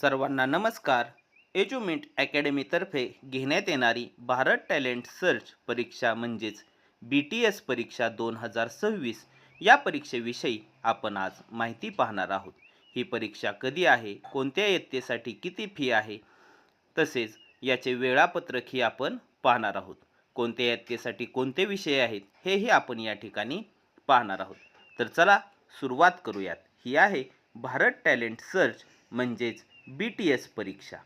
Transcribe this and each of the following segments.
सर्वांना नमस्कार. एज्युमेंट अकॅडमीतर्फे घेण्यात येणारी भारत टॅलेंट सर्च परीक्षा म्हणजेच बी टी एस परीक्षा दोन हजार सव्वीस या परीक्षेविषयी आपण आज माहिती पाहणार आहोत. ही परीक्षा कधी आहे? कोणत्या इयत्तेसाठी किती फी आहे? तसेच याचे वेळापत्रकही आपण पाहणार आहोत. कोणत्या इयत्तेसाठी कोणते विषय आहेत? हेही आपण या ठिकाणी पाहणार आहोत. तर चला सुरुवात करूयात. ही आहे भारत टॅलेंट सर्च म्हणजेच बी टी एस परीक्षा.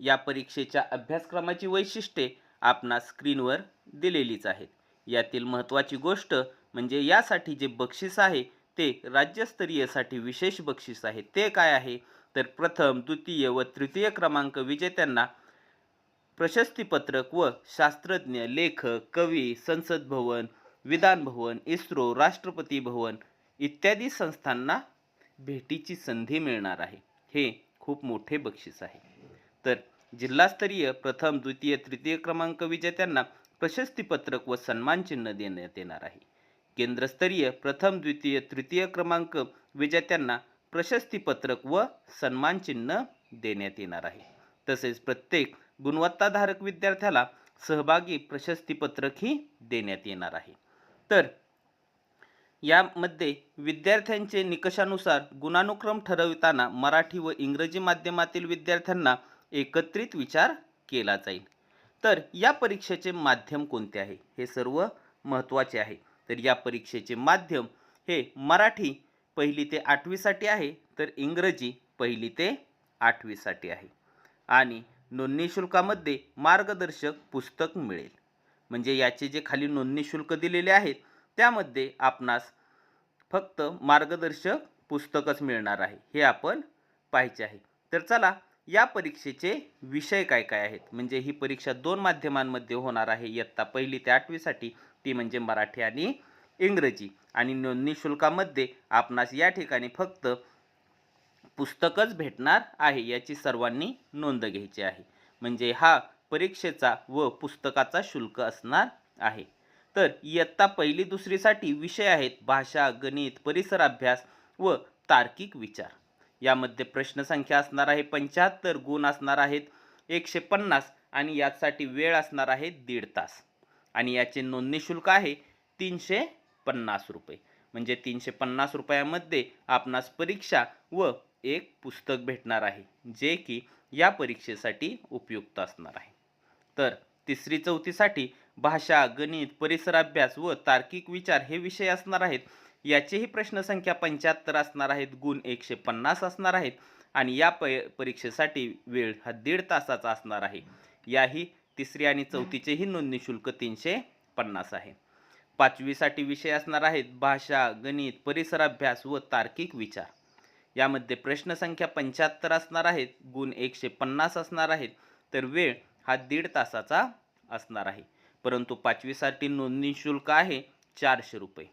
या परीक्षेच्या अभ्यासक्रमाची वैशिष्ट्ये आपणास स्क्रीनवर दिलेलीच आहेत. यातील महत्त्वाची गोष्ट म्हणजे यासाठी जे बक्षीस आहे ते राज्यस्तरीयसाठी विशेष बक्षीस आहे. ते काय आहे? तर प्रथम द्वितीय व तृतीय क्रमांक विजेत्यांना प्रशस्तीपत्रक व शास्त्रज्ञ लेखक कवी संसद भवन विधान भवन इस्रो राष्ट्रपती भवन इत्यादी संस्थांना भेटीची संधी मिळणार आहे. हे खूप मोठे बक्षीस आहे. तर जिल्हास्तरीय प्रथम द्वितीय तृतीय क्रमांक विजेत्यांना प्रशस्तीपत्रक व सन्मानचिन्ह देण्यात येणार आहे. केंद्रस्तरीय प्रथम द्वितीय तृतीय क्रमांक विजेत्यांना प्रशस्तीपत्रक व सन्मानचिन्ह देण्यात येणार आहे. तसेच प्रत्येक गुणवत्ताधारक विद्यार्थ्याला सहभागी प्रशस्तीपत्रकही देण्यात येणार आहे. तर यामध्ये विद्यार्थ्यांचे निकषानुसार गुणानुक्रम ठरविताना मराठी व इंग्रजी माध्यमातील विद्यार्थ्यांना एकत्रित विचार केला जाईल. तर या परीक्षेचे माध्यम कोणते आहे? हे सर्व महत्त्वाचे आहे. तर या परीक्षेचे माध्यम हे मराठी पहिली ते आठवीसाठी आहे तर इंग्रजी पहिली ते आठवीसाठी आहे. आणि नोंदणी शुल्कामध्ये मार्गदर्शक पुस्तक मिळेल. म्हणजे याचे जे खाली नोंदणी शुल्क दिलेले आहेत त्यामध्ये आपणास फक्त मार्गदर्शक पुस्तकच मिळणार आहे हे आपण पाहायचे आहे. तर चला या परीक्षेचे विषय काय काय आहेत? म्हणजे ही परीक्षा दोन माध्यमांमध्ये होणार आहे इयत्ता पहिली ते आठवीसाठी ती म्हणजे मराठी आणि इंग्रजी. आणि नोंदणी शुल्कामध्ये आपणास या ठिकाणी फक्त पुस्तकच भेटणार आहे याची सर्वांनी नोंद घ्यायची आहे. म्हणजे हा परीक्षेचा व पुस्तकाचा शुल्क असणार आहे. तर इयत्ता पहिली दुसरीसाठी विषय आहेत भाषा गणित परिसर अभ्यास व तार्किक विचार. यामध्ये प्रश्नसंख्या असणार आहे पंच्याहत्तर गुण असणार आहेत एकशे पन्नास आणि यासाठी वेळ असणार आहे दीड तास. आणि याचे नोंदणी शुल्क आहे तीनशे पन्नास रुपये. म्हणजे तीनशे पन्नास रुपयामध्ये आपणास परीक्षा व एक पुस्तक भेटणार आहे जे की या परीक्षेसाठी उपयुक्त असणार आहे. तर तिसरी चौथीसाठी भाषा गणित परिसर अभ्यास व तार्किक विचार हे विषय असणार आहेत. याचेही प्रश्नसंख्या पंच्याहत्तर असणार आहेत गुण एकशे पन्नास असणार आहेत आणि या प परीक्षेसाठी वेळ हा दीड तासाचा असणार आहे. याही तिसरी आणि चौथीचेही नोंदणी शुल्क तीनशे पन्नास आहे. पाचवीसाठी विषय असणार आहेत भाषा गणित परिसर अभ्यास व तार्किक विचार. यामध्ये प्रश्नसंख्या पंच्याहत्तर असणार आहेत गुण एकशे पन्नास असणार आहेत तर वेळ हा दीड तासाचा असणार आहे. परंतु पाचवीसाठी नोंदणी शुल्क आहे चारशे रुपये.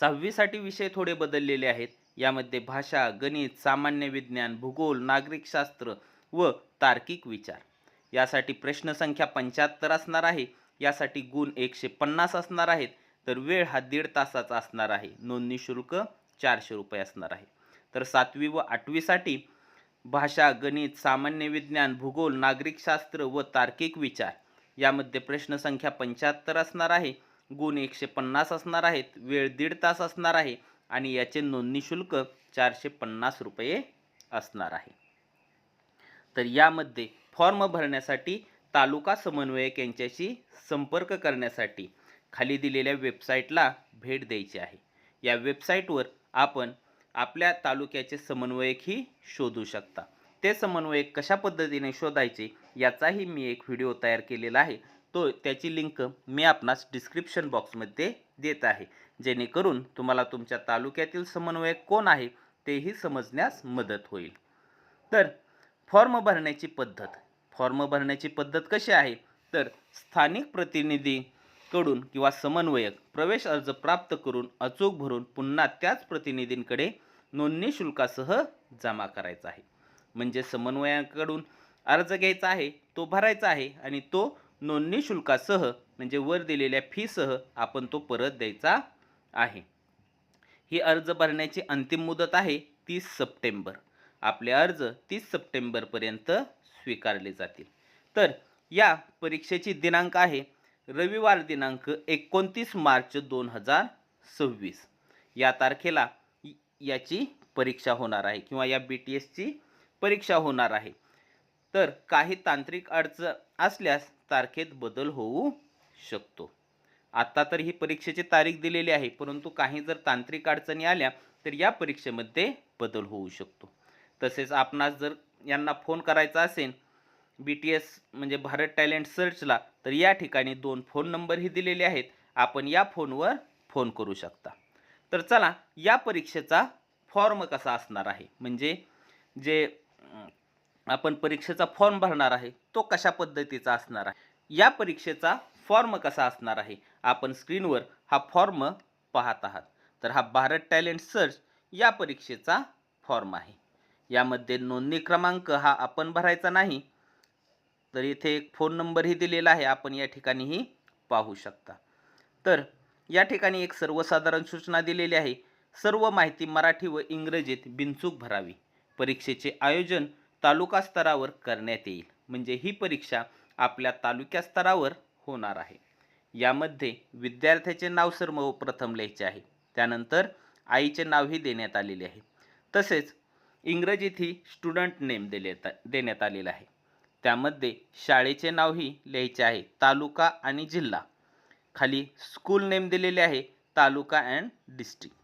सहावीसाठी विषय थोडे बदललेले आहेत. यामध्ये भाषा गणित सामान्य विज्ञान भूगोल नागरिकशास्त्र व तार्किक विचार. यासाठी प्रश्नसंख्या पंच्याहत्तर असणार आहे. यासाठी गुण एकशे पन्नास असणार आहेत. तर वेळ हा दीड तासाचा असणार आहे. नोंदणी शुल्क चारशे रुपये असणार आहे. तर सातवी व आठवीसाठी भाषा गणित सामान्य विज्ञान भूगोल नागरिकशास्त्र व तार्किक विचार यामध्ये प्रश्नसंख्या पंच्याहत्तर असणार आहे. गुण एकशे पन्नास असणार आहेत. वेळ दीड तास असणार आहे. आणि याचे नोंदणी शुल्क चारशे पन्नास रुपये असणार आहे. तर यामध्ये फॉर्म भरण्यासाठी तालुका समन्वयक यांच्याशी संपर्क करण्यासाठी खाली दिलेल्या वेबसाईटला भेट द्यायची आहे. या वेबसाईटवर आपण आपल्या तालुक्याचे समन्वयकही शोधू शकता. ते समन्वयक कशा पद्धतीने शोधायचे याचाही मी एक व्हिडिओ तयार केलेला आहे. तो त्याची लिंक मी आपणास डिस्क्रिप्शन बॉक्समध्ये देत आहे. जेणेकरून तुम्हाला तुमच्या तालुक्यातील समन्वयक कोण आहे तेही समजण्यास मदत होईल. तर फॉर्म भरण्याची पद्धत. फॉर्म भरण्याची पद्धत कशी आहे? तर स्थानिक प्रतिनिधीकडून किंवा समन्वयक प्रवेश अर्ज प्राप्त करून अचूक भरून पुन्हा त्याच प्रतिनिधींकडे नोंदणी शुल्कासह जमा करायचा आहे. म्हणजे समन्वयाकडून अर्ज घ्यायचा आहे तो भरायचा आहे आणि तो नोंदणी शुल्कासह म्हणजे वर दिलेल्या फीसह आपण तो परत द्यायचा आहे. ही अर्ज भरण्याची अंतिम मुदत आहे तीस सप्टेंबर. आपले अर्ज तीस सप्टेंबरपर्यंत स्वीकारले जातील. तर या परीक्षेची दिनांक आहे रविवार दिनांक एकोणतीस मार्च दोन हजार सव्वीस. या तारखेला याची परीक्षा होणार आहे किंवा या बी टी एसची परीक्षा होणार आहे. तर काही तांत्रिक अडचण असल्यास तारखेत बदल होऊ शकतो. आत्ता तर ही परीक्षेची तारीख दिलेली आहे परंतु काही जर तांत्रिक अडचणी आल्या तर या परीक्षेमध्ये बदल होऊ शकतो. तसेच आपणास जर यांना फोन करायचा असेल बी टी एस म्हणजे भारत टॅलेंट सर्चला तर या ठिकाणी दोन फोन नंबरही दिलेले आहेत. आपण या फोनवर फोन करू शकता. तर चला या परीक्षेचा फॉर्म कसा असणार आहे? म्हणजे जे आपण परीक्षेचा फॉर्म भरणार आहे तो कशा पद्धतीचा असणार आहे? या परीक्षेचा फॉर्म कसा असणार आहे? आपण स्क्रीनवर हा फॉर्म पाहत आहात. तर हा भारत टॅलेंट सर्च या परीक्षेचा फॉर्म आहे. यामध्ये नोंदणी क्रमांक हा आपण भरायचा नाही तर इथे एक फोन नंबरही दिलेला आहे आपण या ठिकाणीही पाहू शकता. तर या ठिकाणी एक सर्वसाधारण सूचना दिलेली आहे सर्व माहिती मराठी व इंग्रजीत बिनचूक भरावी. परीक्षेचे आयोजन तालुका स्तरावर करण्यात येईल म्हणजे ही परीक्षा आपल्या तालुक्या स्तरावर होणार आहे. यामध्ये विद्यार्थ्याचे नाव सर्वप्रथम लिहायचे आहे त्यानंतर आईचे नावही देण्यात आलेले आहे. तसेच इंग्रजीत ही स्टुडंट नेम दिले देण्यात आलेलं आहे. त्यामध्ये शाळेचे नावही लिहायचे आहे तालुका आणि जिल्हा. खाली स्कूल नेम दिलेले आहे तालुका अँड डिस्ट्रिक्ट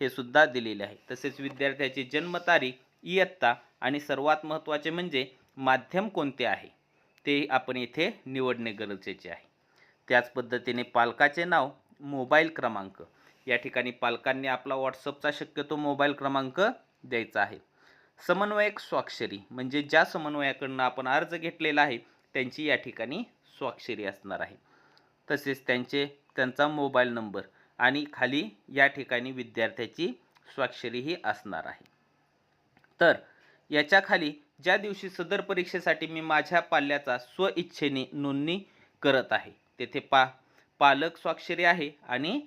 हे सुद्धा दिलेले आहे. तसेच विद्यार्थ्याची जन्मतारीख इयत्ता आणि सर्वात महत्त्वाचे म्हणजे माध्यम कोणते आहे ते आपण येथे निवडणे गरजेचे आहे. त्याच पद्धतीने पालकाचे नाव मोबाईल क्रमांक. या ठिकाणी पालकांनी आपला व्हॉट्सअपचा शक्यतो मोबाईल क्रमांक द्यायचा आहे. समन्वयक स्वाक्षरी म्हणजे ज्या समन्वयाकडनं आपण अर्ज घेतलेला आहे त्यांची या ठिकाणी स्वाक्षरी असणार आहे. तसेच त्यांचे त्यांचा मोबाईल नंबर आणि खाली या ठिकाणी विद्यार्थ्याची स्वाक्षरीही असणार आहे. तर याच्या खाली ज्या दिवशी सदर परीक्षेसाठी मी माझ्या पाल्याचा स्वइच्छेने नोंदणी करत आहे तेथे पा पालक स्वाक्षरी आहे आणि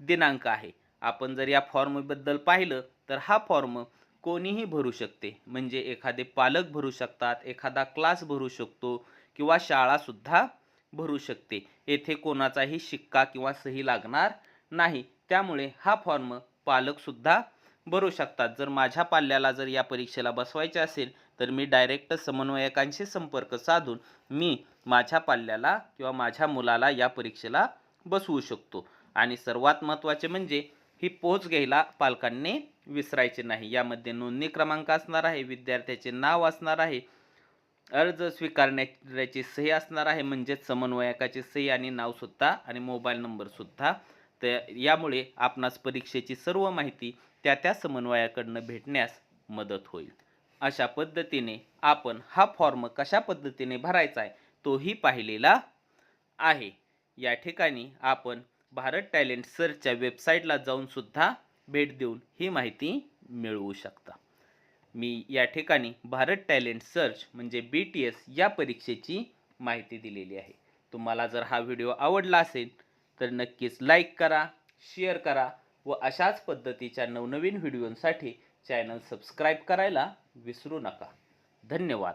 दिनांक आहे. आपण जर या फॉर्मबद्दल पाहिलं तर हा फॉर्म कोणीही भरू शकते. म्हणजे एखादे पालक भरू शकतात एखादा क्लास भरू शकतो किंवा शाळासुद्धा भरू शकते. येथे कोणाचाही शिक्का किंवा सही लागणार नाही. त्यामुळे हा फॉर्म पालकसुद्धा भरू शकतात. जर माझ्या पाल्याला जर या परीक्षेला बसवायचे असेल तर मी डायरेक्ट समन्वयकांशी संपर्क साधून मी माझ्या पाल्याला किंवा माझ्या मुलाला या परीक्षेला बसवू शकतो. आणि सर्वात महत्त्वाचे म्हणजे ही पोच घ्यायला पालकांनी विसरायचे नाही. यामध्ये नोंदणी क्रमांक असणार आहे विद्यार्थ्याचे नाव असणार आहे अर्ज स्वीकारण्याची सही असणार आहे म्हणजेच समन्वयकाची सही आणि नावसुद्धा आणि मोबाईल नंबरसुद्धा तर यामुळे आपणास परीक्षेची सर्व माहिती त्या त्या समन्वयाकडनं भेटण्यास मदत होईल. अशा पद्धतीने आपण हा फॉर्म कशा पद्धतीने भरायचा आहे तोही पाहिलेला आहे. या ठिकाणी आपण भारत टॅलेंट सरच्या वेबसाईटला जाऊनसुद्धा भेट देऊन ही माहिती मिळवू शकता. मी या ठिकाणी भारत टॅलेंट सर्च म्हणजे बी टी एस या परीक्षेची माहिती दिलेली आहे. तुम्हाला जर हा व्हिडिओ आवडला असेल तर नक्कीच लाईक करा शेअर करा व अशाच पद्धतीच्या नवनवीन व्हिडिओंसाठी चॅनल सबस्क्राईब करायला विसरू नका. धन्यवाद.